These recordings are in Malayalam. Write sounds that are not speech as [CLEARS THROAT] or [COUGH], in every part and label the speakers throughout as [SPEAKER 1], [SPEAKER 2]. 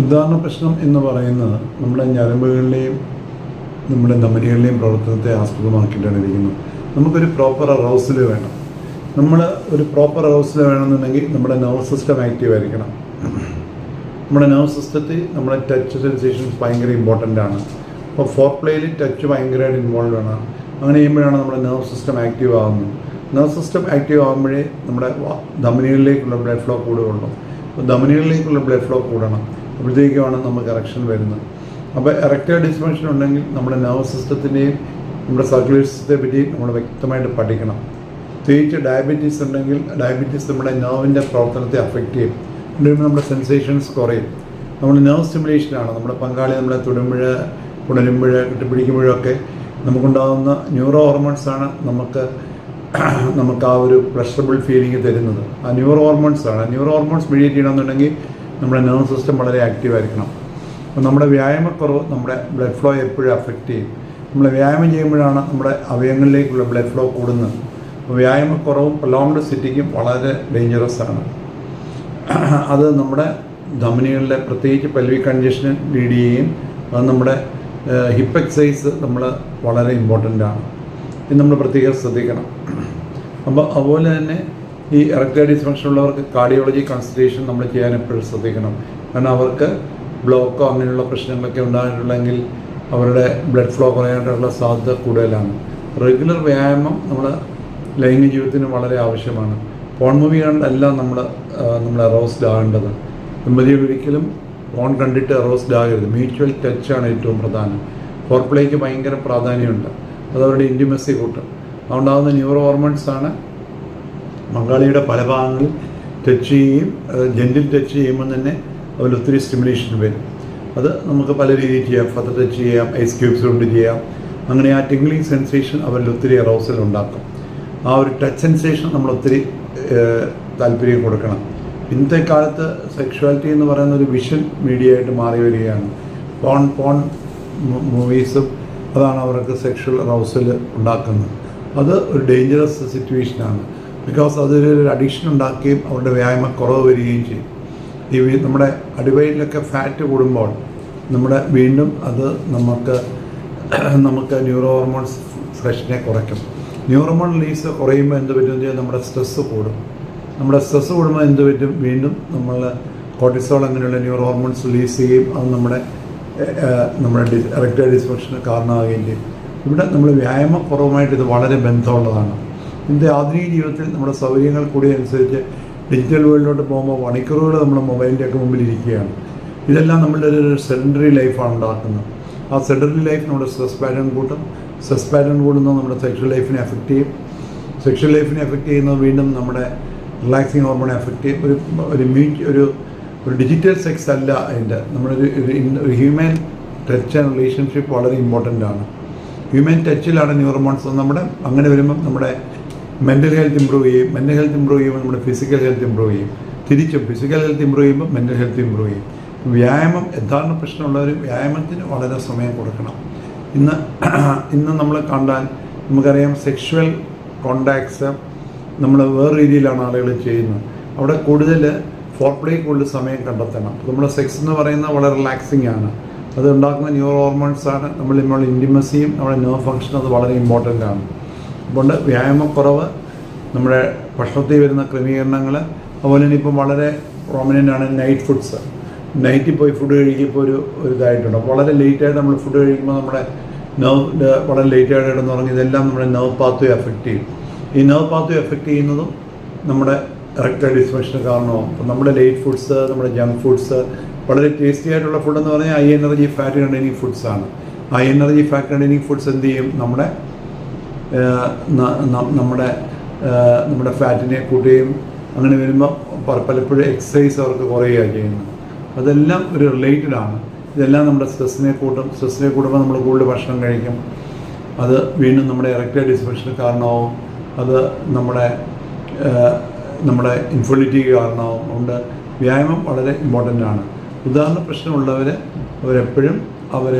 [SPEAKER 1] ഉദാഹരണ പ്രശ്നം എന്ന് പറയുന്നത് നമ്മുടെ ഞരമ്പുകളിലെയും നമ്മുടെ ധമനികളുടെയും പ്രവർത്തനത്തെ ആസ്പദമാക്കിയിട്ടാണ് ഇരിക്കുന്നത്. നമുക്കൊരു പ്രോപ്പർ അറൗസൽ വേണം. നമ്മൾ ഒരു പ്രോപ്പർ അറൗസൽ വേണമെന്നുണ്ടെങ്കിൽ നമ്മുടെ നെർവ് സിസ്റ്റം ആക്റ്റീവ് ആയിരിക്കണം. നമ്മുടെ നെർവ് സിസ്റ്റത്തിൽ നമ്മുടെ ടച്ച് സെൻസേഷൻസ് ഭയങ്കര ഇമ്പോർട്ടന്റ് ആണ്. അപ്പോൾ ഫോർ പ്ലേയിൽ ടച്ച് ഭയങ്കരമായിട്ട് ഇൻവോൾവ് ആണ് അങ്ങനെ ചെയ്യുമ്പോഴാണ് നമ്മുടെ നെർവ് സിസ്റ്റം ആക്റ്റീവ് ആകുന്നത് നെർവ് സിസ്റ്റം ആക്റ്റീവ് ആകുമ്പോഴേ നമ്മുടെ ധമനികളിലേക്കുള്ള ബ്ലഡ് ഫ്ലോ കൂടുകയുള്ളൂ. അപ്പോൾ ധമനികളിലേക്കുള്ള ബ്ലഡ് ഫ്ലോ കൂടണം. അപ്പോഴത്തേക്കുമാണ് നമുക്ക് എറക്ഷൻ വരുന്നത്. അപ്പോൾ എറക്റ്റർ ഡിസ്ഫങ്ഷൻ ഉണ്ടെങ്കിൽ നമ്മുടെ നെർവ് സിസ്റ്റത്തിന്റെയും നമ്മുടെ സർക്കുലേഷൻ സിസ്റ്റത്തെ പറ്റിയും നമ്മൾ വ്യക്തമായിട്ട് പഠിക്കണം. പ്രത്യേകിച്ച് ഡയബറ്റീസ് ഉണ്ടെങ്കിൽ ഡയബറ്റീസ് നമ്മുടെ നെർവിന്റെ പ്രവർത്തനത്തെ അഫക്റ്റ് ചെയ്യും. അതുകൊണ്ട് നമ്മുടെ സെൻസേഷൻസ് കുറയും. നമ്മൾ നെർവ് സ്റ്റിമുലേഷനാണ് നമ്മുടെ പങ്കാളി നമ്മളെ തൊടുമ്പോൾ പുണരുമ്പോൾ കെട്ടിപ്പിടിക്കുമ്പോഴൊക്കെ നമുക്കുണ്ടാകുന്ന ന്യൂറോ ഹോർമോൺസ് ആണ് നമുക്ക് നമുക്ക് ആ ഒരു പ്ലഷറബിൾ ഫീലിംഗ് തരുന്നത്. ആ ന്യൂറോ ഹോർമോൺസ് ആണ്. ന്യൂറോ ഹോർമോൺസ് മീഡിയേറ്റ് ചെയ്യണമെന്നുണ്ടെങ്കിൽ നമ്മുടെ നെർവ് സിസ്റ്റം വളരെ ആക്റ്റീവ് ആയിരിക്കണം. അപ്പോൾ നമ്മുടെ വ്യായാമക്കുറവ് നമ്മുടെ ബ്ലഡ് ഫ്ലോ എപ്പോഴും അഫക്റ്റ് ചെയ്യും. നമ്മൾ വ്യായാമം ചെയ്യുമ്പോഴാണ് നമ്മുടെ അവയവങ്ങളിലേക്കുള്ള ബ്ലഡ് ഫ്ലോ കൂടുന്നത്. അപ്പോൾ വ്യായാമക്കുറവും പ്രൊലോങ്ഡ് സിറ്റിക്കും വളരെ ഡേഞ്ചറസ് ആണ്. അത് നമ്മുടെ ധമനികളിലെ പ്രത്യേകിച്ച് പൽവി കൺജഷൻ ലീഡ് ചെയ്യുകയും അത് നമ്മുടെ ഹിപ്പ് എക്സസൈസ് നമ്മൾ വളരെ ഇമ്പോർട്ടന്റ് ആണ്. ഇത് നമ്മൾ പ്രത്യേകം ശ്രദ്ധിക്കണം. അപ്പോൾ അതുപോലെ തന്നെ ഈ ഇറക്ടർ ഡിസ്ഫങ്ഷൻ ഉള്ളവർക്ക് കാർഡിയോളജി കൺസൾട്ടേഷൻ നമ്മൾ ചെയ്യാൻ എപ്പോഴും ശ്രദ്ധിക്കണം. കാരണം അവർക്ക് ബ്ലോക്കോ അങ്ങനെയുള്ള പ്രശ്നങ്ങളൊക്കെ ഉണ്ടായിട്ടുള്ളെങ്കിൽ അവരുടെ ബ്ലഡ് ഫ്ലോ കുറയാനായിട്ടുള്ള സാധ്യത കൂടുതലാണ്. റെഗുലർ വ്യായാമം നമ്മൾ ലൈംഗിക ജീവിതത്തിന് വളരെ ആവശ്യമാണ്. ഫോൺ മൂവി കണ്ടല്ല നമ്മൾ നമ്മൾ അറോസ്ഡ് ആകേണ്ടത് ദമ്പതികൾ ഒരിക്കലും ഫോൺ കണ്ടിട്ട് അറോസ്ഡ് ആകരുത് മ്യൂച്വൽ ടച്ചാണ് ഏറ്റവും പ്രധാനം. ഫോർ പ്ലേക്ക് ഭയങ്കര പ്രാധാന്യമുണ്ട്. അത് അവരുടെ ഇന്റിമസി കൂട്ടും. അതുകൊണ്ടാകുന്ന ന്യൂറോ ഹോർമോൺസ് പങ്കാളിയുടെ പല ഭാഗങ്ങളിൽ ടച്ച് ചെയ്യുകയും ജെന്റിൽ ടച്ച് ചെയ്യുമ്പോൾ തന്നെ അതിലൊത്തിരി സ്റ്റിമുലേഷൻ വരും. അത് നമുക്ക് പല രീതിയിൽ ചെയ്യാം. ഫത്ത് ടച്ച് ചെയ്യാം ഐസ് ക്യൂബ്സ് കൊണ്ട് ചെയ്യാം. അങ്ങനെ ആ ടിംഗ്ലിംഗ് സെൻസേഷൻ അവരിൽ ഒത്തിരി അറോസൽ ഉണ്ടാക്കും. ആ ഒരു ടച്ച് സെൻസേഷൻ ഏഹ്, താല്പര്യം കൊടുക്കണം. ഇന്നത്തെ കാലത്ത് സെക്ഷുവാലിറ്റി എന്ന് പറയുന്ന ഒരു വിഷൻ മീഡിയ ആയിട്ട് മാറി വരികയാണ്. പോൺ പോൺ മൂവീസും അതാണ് അവർക്ക് സെക്ഷൽ അറൗസൽ ഉണ്ടാക്കുന്നത്. അത് ഒരു ഡേഞ്ചറസ് സിറ്റുവേഷനാണ് ബിക്കോസ് അതൊരു അഡിക്ഷൻ ഉണ്ടാക്കുകയും അവരുടെ വ്യായാമം കുറവ് വരികയും ചെയ്യും. ഈ നമ്മുടെ അടിവയിലൊക്കെ ഫാറ്റ് കൂടുമ്പോൾ നമ്മുടെ വീണ്ടും അത് നമുക്ക് നമുക്ക് ന്യൂറോ ഹോർമോൺസ് ഫ്രഷിനെ കുറയ്ക്കും. ന്യൂറോമോൺ ലീസ് കുറയുമ്പോൾ എന്ത് പറ്റും ചെയ്യാൻ നമ്മുടെ സ്ട്രെസ്സ് കൂടും. നമ്മുടെ സ്ട്രെസ്സ് കൂടുമ്പോൾ എന്ത് പറ്റും? വീണ്ടും നമ്മൾ കോർട്ടിസോൾ അങ്ങനെയുള്ള ന്യൂറോ ഹോർമോൺസ് റിലീസ് ചെയ്യുകയും അത് നമ്മുടെ നമ്മുടെ ഡിസ് ഡിസ്ഫങ്ഷന് കാരണമാകുകയും ചെയ്യും. ഇവിടെ നമ്മൾ വ്യായാമക്കുറവുമായിട്ട് ഇത് വളരെ ബന്ധമുള്ളതാണ്. ഇന്നത്തെ ആധുനിക ജീവിതത്തിൽ നമ്മുടെ സൗകര്യങ്ങൾ കൂടിയനുസരിച്ച് ഡിജിറ്റൽ വേൾഡിലോട്ട് പോകുമ്പോൾ മണിക്കൂറുകൾ നമ്മുടെ മൊബൈലിന്റെ ഒക്കെ മുമ്പിൽ ഇരിക്കുകയാണ്. ഇതെല്ലാം നമ്മളുടെ ഒരു സെഡൻഡറി ലൈഫാണ് ഉണ്ടാക്കുന്നത്. ആ സെഡൻഡറി ലൈഫ് നമ്മുടെ സ്ട്രെസ് പാറ്റേൺ കൂട്ടും. സ്ട്രെസ് പാറ്റേൺ കൂടുന്നത് നമ്മുടെ സെക്ഷൽ ലൈഫിനെ എഫക്റ്റ് ചെയ്യും. സെക്ഷൽ ലൈഫിനെ എഫക്റ്റ് ചെയ്യുന്നത് വീണ്ടും നമ്മുടെ റിലാക്സിങ് ഹോർമോണെ എഫക്റ്റ് ചെയ്യും. ഒരു ഒരു മ്യൂറ്റ് ഒരു ഒരു ഡിജിറ്റൽ സെക്സ് അല്ല അതിന്റെ നമ്മളൊരു ഒരു ഹ്യൂമൻ ടച്ച് ആൻഡ് റിലേഷൻഷിപ്പ് വളരെ ഇമ്പോർട്ടന്റ് ആണ്. ഹ്യൂമൻ ടച്ചിലാണ് ന്യൂറോമോൺസ് നമ്മുടെ അങ്ങനെ വരുമ്പം നമ്മുടെ മെന്റൽ ഹെൽത്ത് ഇമ്പ്രൂവ് ചെയ്യും മെന്റൽ ഹെൽത്ത് ഇമ്പ്രൂവ് ചെയ്യുമ്പോൾ നമ്മുടെ ഫിസിക്കൽ ഹെൽത്ത് ഇമ്പ്രൂവ് ചെയ്യും. തിരിച്ചും ഫിസിക്കൽ ഹെൽത്ത് ഇമ്പ്രൂവ് ചെയ്യുമ്പോൾ മെന്റൽ ഹെൽത്ത് ഇമ്പ്രൂവ് ചെയ്യും. വ്യായാമം യഥാർത്ഥ പ്രശ്നമുള്ളവർ വ്യായാമത്തിന് വളരെ സമയം കൊടുക്കണം. ഇന്ന് [CLEARS THROAT] ഇന്ന് നമ്മൾ കണ്ടാൽ നമുക്കറിയാം സെക്ഷുവൽ കോണ്ടാക്ട്സ് നമ്മൾ വേറെ രീതിയിലാണ് ആളുകൾ ചെയ്യുന്നത്. അവിടെ കൂടുതൽ ഫോർപ്ലേ കൂടുതൽ സമയം കണ്ടെത്തണം. നമ്മുടെ സെക്സ് എന്ന് പറയുന്നത് വളരെ റിലാക്സിങ് ആണ്. അത് ഉണ്ടാക്കുന്ന ന്യൂറോ ഹോർമോൺസ് ആണ്. നമ്മൾ നമ്മൾ ഇന്റിമസിയും നമ്മുടെ നെർവ് ഫങ്ഷൻ അത് വളരെ ഇമ്പോർട്ടന്റ് ആണ്. അതുകൊണ്ട് വ്യായാമക്കുറവ് നമ്മുടെ ഭക്ഷണത്തിൽ വരുന്ന ക്രമീകരണങ്ങൾ അതുപോലെ തന്നെ ഇപ്പം വളരെ പ്രോമിനന്റ് ആണ് നൈറ്റ് ഫുഡ്സ് നൈറ്റിൽ പോയി ഫുഡ് കഴിക്കുമ്പോൾ ഒരു ഒരു ഇതായിട്ടുണ്ട്. അപ്പോൾ വളരെ ലേറ്റായിട്ട് നമ്മൾ ഫുഡ് കഴിക്കുമ്പോൾ നമ്മുടെ നെർവ് വളരെ ലേറ്റായിട്ട് കിടന്നുറങ്ങി ഇതെല്ലാം നമ്മുടെ നെർവ് പാത്വേ എഫക്റ്റ് ചെയ്യും. ഈ നെർവ് പാത്വേ എഫക്റ്റ് ചെയ്യുന്നതും നമ്മുടെ ഇറക്ടൈൽ ഡിസ്ഫങ്ഷന് കാരണമാവും. അപ്പം നമ്മുടെ ലേറ്റ് ഫുഡ്സ് നമ്മുടെ ജങ്ക് ഫുഡ്സ് വളരെ ടേസ്റ്റി ആയിട്ടുള്ള ഫുഡ് എന്ന് പറഞ്ഞാൽ high energy fat containing foods ആണ്. High energy fat containing foods എന്ത് ചെയ്യും? നമ്മുടെ നമ്മുടെ നമ്മുടെ ഫാറ്റിനെ കൂട്ടുകയും അങ്ങനെ വരുമ്പോൾ പലപ്പോഴും എക്സസൈസ് അവർക്ക് കുറയുകയാണ് ചെയ്യുന്നത്. അതെല്ലാം ഒരു റിലേറ്റഡ് ആണ്. ഇതെല്ലാം നമ്മുടെ സ്ട്രെസ്സിനെ കൂട്ടും സ്ട്രെസ്സിനെ കൂടുമ്പോൾ നമ്മൾ കൂടുതൽ ഭക്ഷണം കഴിക്കും. അത് വീണ്ടും നമ്മുടെ ഇറക്റ്റൈൽ ഡിസ്ഫങ്ഷന് കാരണമാവും. അത് നമ്മുടെ നമ്മുടെ ഇൻഫെർട്ടിലിറ്റിക്ക് കാരണമാവും. അതുകൊണ്ട് വ്യായാമം വളരെ ഇമ്പോർട്ടന്റ് ആണ്. ഉദാഹരണ പ്രശ്നമുള്ളവർ അവരെപ്പോഴും അവർ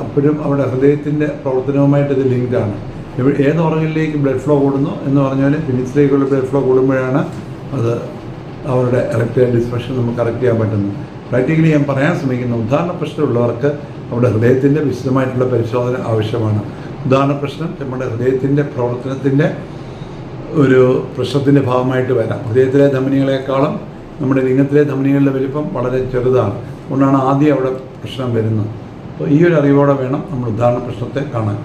[SPEAKER 1] അപ്പോഴും അവരുടെ ഹൃദയത്തിന്റെ പ്രവർത്തനവുമായിട്ട് ഇത് ലിങ്ക്ഡ് ആണ്. എവി- ഏത് ഓർഗനിലേക്ക് ബ്ലഡ് ഫ്ലോ കൂടുന്നു എന്ന് പറഞ്ഞാൽ ഫിനിക്സിലേക്കുള്ള ബ്ലഡ് ഫ്ലോ കൂടുമ്പോഴാണ് അത് അവരുടെ ഇറക്റ്റ് ഡിസ്പ്രഷൻ നമുക്ക് കറക്റ്റ് ചെയ്യാൻ പറ്റുന്നത്. പ്രാക്ടിക്കലി ഞാൻ പറയാൻ ശ്രമിക്കുന്ന ഉദാഹരണ പ്രശ്നമുള്ളവർക്ക് നമ്മുടെ ഹൃദയത്തിന്റെ വിശദമായിട്ടുള്ള പരിശോധന ആവശ്യമാണ്. ഉദാഹരണ പ്രശ്നം നമ്മുടെ ഹൃദയത്തിന്റെ പ്രവർത്തനത്തിന്റെ ഒരു പ്രശ്നത്തിന്റെ ഭാഗമായിട്ട് വരാം. ഹൃദയത്തിലെ ധമനികളെക്കാളും നമ്മുടെ ലിംഗത്തിലെ ധമനികളുടെ വലിപ്പം വളരെ ചെറുതാണ്. അതുകൊണ്ടാണ് ആദ്യം അവിടെ പ്രശ്നം വരുന്നത്. അപ്പോൾ ഈ ഒരു അറിവോടെ വേണം നമ്മൾ ഉദാഹരണ പ്രശ്നത്തെ കാണാൻ.